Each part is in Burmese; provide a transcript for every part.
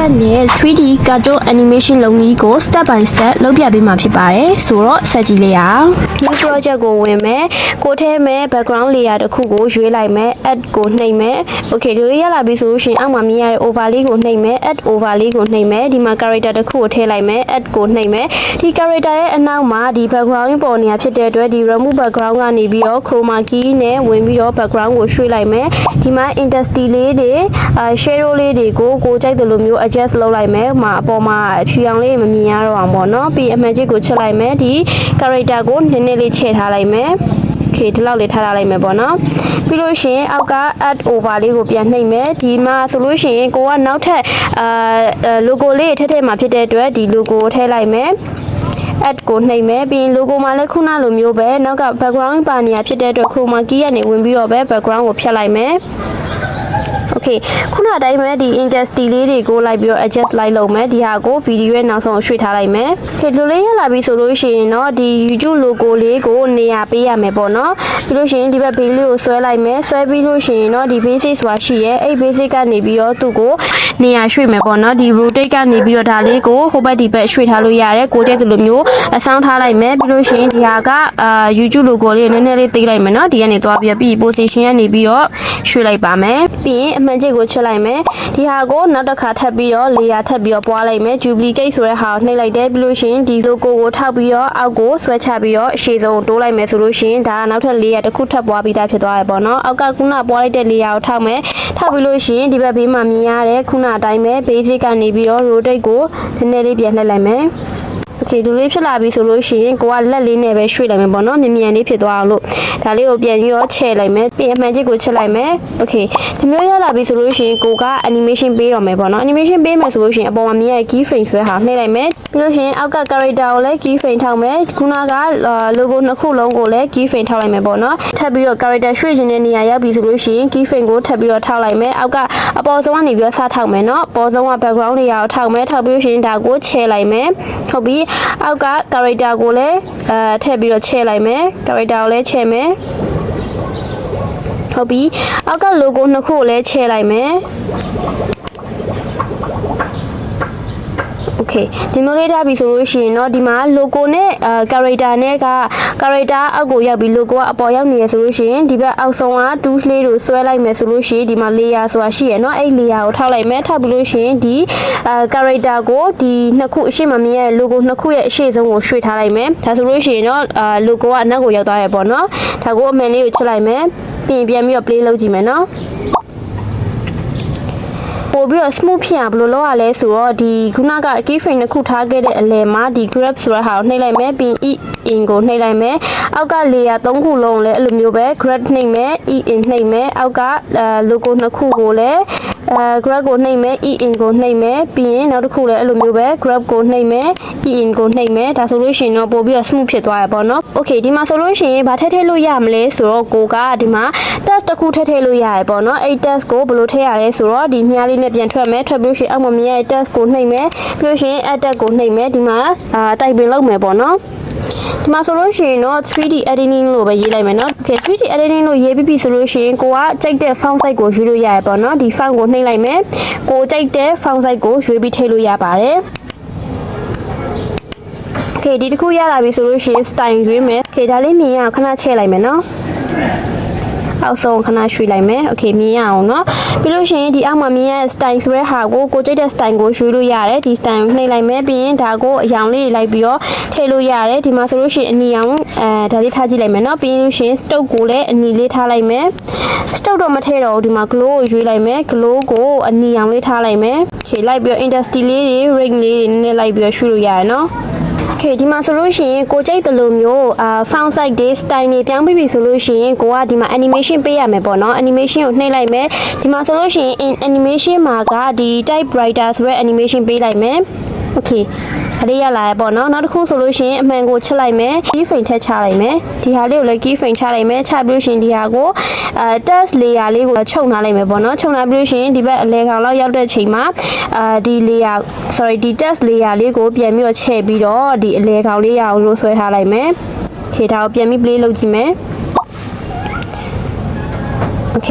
Cat နဲ့ 3D cartoon animation လုပ်နည်းကို step by step လုပ်ပြပေးမှာဖြစ်ပါတယ်ဆိုတော့ဆက်ကြည့်လိုက်အောင် new project ကိုဝင်မယ်ကိုထဲမဲ့ background layer တစ်ခုကိုရွေးလိုက်မယ် add ကိုနှိပ်မယ် okay ဒီလိုရလာပြီဆိုလို့ရှိရင်အောက်မှာမြင်ရတဲ့ overlay ကိုနှိပ်မယ် add overlay ကိုနှိပ်မယ်ဒီမှာ character တစ်ခုကိုထည့်လိုက်မယ် add ကိုနှိပ်မယ်ဒီ character ရဲ့အနောက်မှာဒီ background ပေါ်နေရဖြစ်တဲ့အတွက်ဒီ remove background ကနေပြီးတော့ chroma key နဲ့ဝင်ပြီးတော့ background ကိုရွှေ့လိုက်မယ်ဒီမှာ intensity လေးတွေအာ shadow လေးတွေကိုကိုကြိုက်တယ်လို့မျိုး adjust လုပ်လိုက်မယ်။မှာအပေါ်မှာဖြူအောင်လေးမမြင်ရတော့အောင်ပေါ့နော်။ပြီးအမှန်ချစ်ကိုချက်လိုက်မယ်။ဒီ character ကိုနည်းနည်းလေးချဲ့ထားလိုက်မယ်။ okay ဒီလောက်လေးထားထားလိုက်မယ်ပေါ့နော်။ပြီးလို့ရှိရင်အောက်က add over လေးကိုပြန်နှိပ်မယ်။ဒီမှာဆိုလို့ရှိရင်ကိုကနောက်ထပ်အာ logo လေးထည့်ထည့်မှာဖြစ်တဲ့အတွက်ဒီ logo ကိုထည့်လိုက်မယ်။ add ကိုနှိပ်မယ်ပြီးရင် logo မှာလည်းခုနလိုမျိုးပဲနောက်က background ပါနေရဖြစ်တဲ့အတွက် chroma key ကနေဝင်ပြီးတော့ပဲ background ကိုဖျက်လိုက်မယ် Okay ခုနအတိုင်းပဲဒီ intensity လေးတွေကိုလိုက်ပြီးတော့ adjust လိုက်လုပ်မယ်ဒီဟာကို video ရဲ့နောက်ဆုံးရွှေ့ထားလိုက်မယ် Okay လိုလေးရလာပြီဆိုလို့ရှိရင်တော့ဒီ YouTube logo လေးကိုနေရာပေးရမယ်ပေါ့နော်ပြီးလို့ရှိရင်ဒီဘက် base လေးကိုဆွဲလိုက်မယ်ဆွဲပြီးလို့ရှိရင်တော့ဒီ basic ဆိုတာရှိရဲအဲ့ basic ကနေပြီးတော့သူ့ကိုနေရာရွှေ့မယ်ပေါ့နော်ဒီ rotate ကနေပြီးတော့ဒါလေးကိုဟိုဘက်ဒီဘက်ရွှေ့ထားလို့ရတယ်ကိုကျက်တယ်လို့မျိုးအဆောင်ထားလိုက်မယ်ပြီးလို့ရှိရင်ဒီဟာကအာ YouTube logo လေးကိုနည်းနည်းလေးသိလိုက်မယ်နော်ဒီကနေသွားပြီးပြီး position ကနေပြီးတော့ရွှေ့လိုက်ပါမယ်ပြီးရင်အမှန်ချစ်ကိုချစ်လိုက်မယ်ဒီဟာကိုနောက်တစ်ခါထပ်ပြီးတော့ layer ထပ်ပြီးတော့ပွားလိုက်မယ် duplicate ဆိုတဲ့ဟာကိုနှိပ်လိုက်တယ်ပြီးလို့ရှိရင်ဒီ logo ကိုထောက်ပြီးတော့အောက်ကိုဆွဲချပြီးတော့ရှေ့ဆုံးတိုးလိုက်မယ်ဆိုလို့ရှိရင်ဒါကနောက်ထပ် layer တစ်ခုထပ်ပွားပြီးသားဖြစ်သွားရပေါ့နော်အောက်ကခုနပွားလိုက်တဲ့ layer ကိုထောက်မယ်ထောက်ပြီးလို့ရှိရင်ဒီဘက်ဘေးမှာမြင်ရတဲ့ခုနအတိုင်းပဲ basic ကနေပြီးတော့ rotate ကိုနည်းနည်းလေးပြန်လှည့်လိုက်မယ် โอเคဒီလေးဖြစ်လာပြီဆိုလို့ရှိရင်ကိုကလက်လေးနဲ့ပဲရွှေ့လိုက်မယ်ပေါ့နော်မြန်မြန်လေးဖြစ်သွားအောင်လို့ဒါလေးကိုပြန်ပြီးတော့ချဲ့လိုက်မယ်ပြီးအမှန်ချစ်ကိုချက်လိုက်မယ်โอเคဒီမျိုးရလာပြီဆိုလို့ရှိရင်ကိုက animation ပေးတော့မယ်ပေါ့နော် animation ပေးမယ်ဆိုလို့ရှိရင်အပေါ်မှာမြင်ရတဲ့ key frame ဆွဲဟာနှိပ်လိုက်မယ်ပြီးလို့ရှိရင်အောက်က character ကိုလည်း key frame ထောက်မယ်ခုနက logo နှစ်ခုလုံးကိုလည်း key frame ထောက်လိုက်မယ်ပေါ့နော်ထပ်ပြီးတော့ character ရွှေ့ခြင်းတဲ့နေရာရောက်ပြီဆိုလို့ရှိရင် key frame ကိုထပ်ပြီးတော့ထောက်လိုက်မယ်အောက်ကအပေါ်ဆုံးကနေပြီးတော့စထောက်မယ်နော်အပေါ်ဆုံးက background တွေရာကိုထောက်မယ်ထောက်ပြီးလို့ရှိရင်ဒါကိုချဲ့လိုက်မယ်ဟုတ်ပြီ အောက်က character ကိုလည်းအဲထည့်ပြီးတော့ချဲ့လိုက်မယ် character ကိုလည်းချဲ့မယ်ဟုတ်ပြီအောက်က logo နှစ်ခုကိုလည်းချဲ့လိုက်မယ် โอเคဒီမျိုးလေးထားပြီဆိုလို့ရှိရင်တော့ဒီမှာ logo နဲ့အာ character နဲ့က character အောက်ကိုရောက်ပြီး logo ကအပေါ်ရောက်နေရဆိုလို့ရှိရင်ဒီဘက်အောက်ဆုံးက tools လေးကိုဆွဲလိုက်မယ်ဆိုလို့ရှိရင်ဒီမှာ layer ဆိုတာရှိရယ်เนาะအဲ့ layer ကိုထောက်လိုက်မယ်ထောက်ပြီးလို့ရှိရင်ဒီအာ character ကိုဒီနှစ်ခုအရှိမမြင်ရတဲ့ logo နှစ်ခုရဲ့အရှိဆုံးကိုရွှေ့ထားလိုက်မယ်ဒါဆိုလို့ရှိရင်တော့အာ logo ကအနောက်ကိုရောက်သွားရပေါ့เนาะဒါကိုအမှန်လေးကိုချက်လိုက်မယ်ပြင်ပြန်ပြီးတော့ play လုပ်ကြည့်မယ်เนาะ ပို့ပြီးတော့ smooth ဖြစ်အောင်ဘယ်လိုလုပ်ရလဲဆိုတော့ဒီခုနက key frame တစ်ခုထားခဲ့တဲ့အလယ်မှာဒီ grab ဆိုတဲ့ဟာကိုနှိပ်လိုက်မယ်ပြီး e in ကိုနှိပ်လိုက်မယ်အောက်က layer ၃ခုလုံးကိုလည်းအဲ့လိုမျိုးပဲ grab နှိပ်မယ် e in နှိပ်မယ်အောက်က logo နှစ်ခုကိုလည်းအဲ grab ကိုနှိပ်မယ် e in ကိုနှိပ်မယ်ပြီးရင်နောက်တစ်ခုလည်းအဲ့လိုမျိုးပဲ grab ကိုနှိပ်မယ် e in ကိုနှိပ်မယ်ဒါဆိုလို့ရှိရင်တော့ပို့ပြီးတော့ smooth ဖြစ်သွားရပါတော့။ okay ဒီမှာဆိုလို့ရှိရင်ဗာထည့်ထည့်လို့ရမလဲဆိုတော့ကိုကဒီမှာ test တစ်ခုထည့်ထည့်လို့ရရပေါ့နော်အဲ့ test ကိုဘယ်လိုထည့်ရလဲဆိုတော့ဒီမြားလေးနဲ့ပြန်ထွက်မယ်ထွက်ပြီးလို့ရှိရင်အောက်မှာမြင်ရတဲ့ test ကိုနှိပ်မယ်ပြီးလို့ရှိရင် add ကိုနှိပ်မယ်ဒီမှာအာတိုက်ပင်လုပ်မယ်ပေါ့နော် ဒီမှာဆိုလို့ရှိရင်တော့ 3D editing လို့ပဲရေးလိုက်မယ်เนาะ Okay 3D editing လို့ရေးပြီးပြီဆိုလို့ရှိရင်ကိုကကြိုက်တဲ့ font size ကိုရွေးလို့ရရပေါ့เนาะဒီ font ကိုနှိပ်လိုက်မယ်ကိုကြိုက်တဲ့ font size ကိုရွေးပြီးထည့်လို့ရပါတယ် Okay ဒီတစ်ခုရလာပြီဆိုလို့ရှိရင် style ရွေးမယ် Okay ဒါလေးမြင်ရအောင်ခဏချဲ့လိုက်မယ်เนาะ အောက်ဆုံးခဏရွှေ့လိုက်မယ်။ Okay မြင်ရအောင်เนาะ။ပြီးလို့ရှိရင်ဒီအောက်မှာမြင်ရတဲ့ style ဆိုတဲ့ဟာကိုကိုကြိုက်တဲ့ style ကိုရွှေ့လို့ရတယ်။ဒီ style ကိုနှိပ်လိုက်မယ်ပြီးရင်ဒါကိုအရောင်လေးတွေလိုက်ပြီးတော့ထည့်လို့ရတယ်။ဒီမှာဆိုလို့ရှိရင်အနီရောင်အဲဒါလေးထားကြည့်လိုက်မယ်เนาะ။ပြီးလို့ရှိရင် stroke ကိုလည်းအနီလေးထားလိုက်မယ်။ stroke တော့မထည့်တော့ဘူးဒီမှာ glow ကိုရွေးလိုက်မယ်။ glow ကိုအနီရောင်လေးထားလိုက်မယ်။ Okay လိုက်ပြီးတော့ intensity လေးတွေ ring လေးတွေနည်းနည်းလိုက်ပြီးတော့ရွှေ့လို့ရတယ်เนาะ။ Okay ဒီမှာဆိုလို့ရှိရင်ကိုကြိုက်တယ်လို့မျိုးအာ font size တွေ style တွေပြောင်းပြီးပြီဆိုလို့ရှိရင်ကိုကဒီမှာ animation ပေးရမယ်ပေါ့နော် animation ကိုနှိပ်လိုက်မယ်ဒီမှာဆိုလို့ရှိရင် in animation မှာကဒီ typewriter ဆိုတဲ့ animation ပေးလိုက်မယ် Okay အလေးရလာရပေါ့နော်နောက်တစ်ခုဆိုလို့ရှိရင်အမှန်ကိုချက်လိုက်မယ် key frame ထည့်ချလိုက်မယ်ဒီဟာလေးကိုလည်း key frame ချလိုက်မယ်ချပြီးလို့ရှိရင်ဒီဟာကိုအဲ test layer လေးကိုချုပ်ထားလိုက်မယ်ပေါ့နော်ချုပ်ထားပြီးလို့ရှိရင်ဒီဘက်အလဲကောင်လောက်ရောက်တဲ့ချိန်မှာအာဒီ layer sorry ဒီ test layer လေးကိုပြန်ပြီးတော့ချဲ့ပြီးတော့ဒီအလဲကောင်လေးရအောင်လို့ဆွဲထားလိုက်မယ်ခေထားကိုပြန်ပြီး play လုပ်ကြည့်မယ် โอเค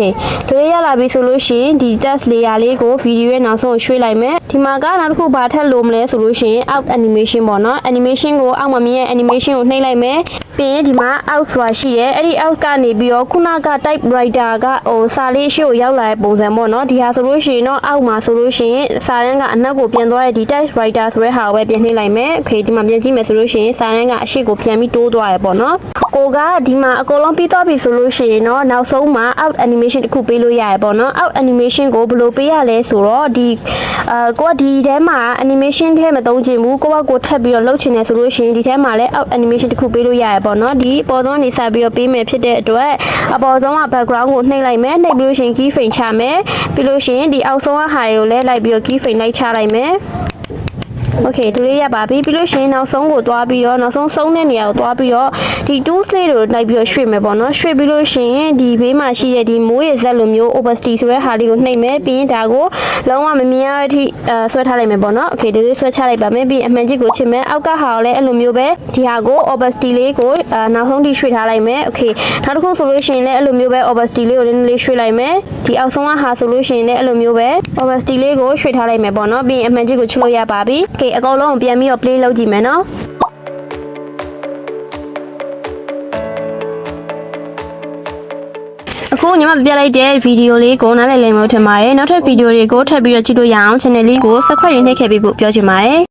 လူတွေရလာပြီဆိုလို့ရှိရင်ဒီ test layer လေးကို video ရဲ့နောက်ဆုံးကိုရွှေ့လိုက်မယ်ဒီမှာကနောက်တစ်ခုဘာထပ်လို့မလဲဆိုလို့ရှိရင် out animation ပေါ့နော် animation ကိုအောက်မှာမြင်ရဲ့ animation ကိုနှိပ်လိုက်မယ်ပြီးရင်ဒီမှာ out ဆိုတာရှိရဲအဲ့ဒီ out ကနေပြီးတော့ခုနက type writer ကဟိုစာလေးရှေ့ကိုရောက်လာတဲ့ပုံစံပေါ့နော်ဒီဟာဆိုလို့ရှိရင်တော့အောက်မှာဆိုလို့ရှိရင်စာရင်းကအနောက်ကိုပြန်သွားတဲ့ဒီ type writer ဆိုတဲ့ဟာကိုပဲပြန်နှိပ်လိုက်မယ်โอเคဒီမှာပြန်ကြည့်မယ်ဆိုလို့ရှိရင်စာရင်းကအရှိကိုပြန်ပြီးတိုးသွားရပေါ့နော် ကိုကဒီမှာအကုန်လုံးပြီးသွားပြီဆိုလို့ရှိရင်တော့နောက်ဆုံးမှာ out animation တစ်ခုပေးလို့ရရပေါ့နော် out animation ကိုဘယ်လိုပေးရလဲဆိုတော့ဒီအာကိုကဒီထဲမှာ animation ထဲမသုံးချင်ဘူးကိုကကိုထပ်ပြီးတော့လုပ်ချင်တယ်ဆိုလို့ရှိရင်ဒီထဲမှာလည်း out animation တစ်ခုပေးလို့ရရပေါ့နော်ဒီအပေါ်ဆုံးနေစပြီးတော့ပေးမယ်ဖြစ်တဲ့အတွက်အပေါ်ဆုံးက background ကိုနှိပ်လိုက်မယ်နှိပ်ပြီးလို့ရှိရင် key frame ချမယ်ပြီးလို့ရှိရင်ဒီအောက်ဆုံးကဟာတွေကိုလည်းလိုက်ပြီးတော့ key frame လိုက်ချလိုက်မယ် โอเคဒူလေးရပါပြီပြီးလို့ရှိရင်နောက်ဆုံးကိုသွားပြီးတော့နောက်ဆုံးဆုံးတဲ့နေရာကိုသွားပြီးတော့ဒီ tools လေးတွေကိုလိုက်ပြီးတော့ရွှေ့မယ်ပေါ့နော်ရွှေ့ပြီးလို့ရှိရင်ဒီဘေးမှာရှိတဲ့ဒီမိုးရဇက်လိုမျိုး opacity ဆိုတဲ့ဟာလေးကိုနှိပ်မယ်ပြီးရင်ဒါကိုလုံးဝမမြင်ရတဲ့အထိအဲဆွဲထားလိုက်မယ်ပေါ့နော်โอเคဒီလေးဆွဲချလိုက်ပါမယ်ပြီးရင်အမှန်ကြီးကိုချစ်မယ်အောက်ကဟာကိုလည်းအဲ့လိုမျိုးပဲဒီဟာကို opacity လေးကိုအဲနောက်ဆုံးထိရွှေ့ထားလိုက်မယ်โอเคနောက်တစ်ခုဆိုလို့ရှိရင်လည်းအဲ့လိုမျိုးပဲ opacity လေးကိုနည်းနည်းလေးရွှေ့လိုက်မယ်ဒီအောက်ဆုံးကဟာဆိုလို့ရှိရင်လည်းအဲ့လိုမျိုးပဲ opacity လေးကိုရွှေ့ထားလိုက်မယ်ပေါ့နော်ပြီးရင်အမှန်ကြီးကိုချစ်လို့ရပါပြီ ကဲအကုန်လုံးပြန်ပြီးတော့ play လုပ်ကြည့်မယ်နော်အခုညီမပြလိုက်တဲ့ဗီဒီယိုလေးကိုနားလည်လည်မို့ထင်ပါတယ်နောက်ထပ်ဗီဒီယိုတွေကိုထပ်ပြီးတော့ကြည့်လို့ရအောင် channel လေးကို subscribe နှိပ်ခဲ့ပြီးပို့ပြောချင်ပါတယ်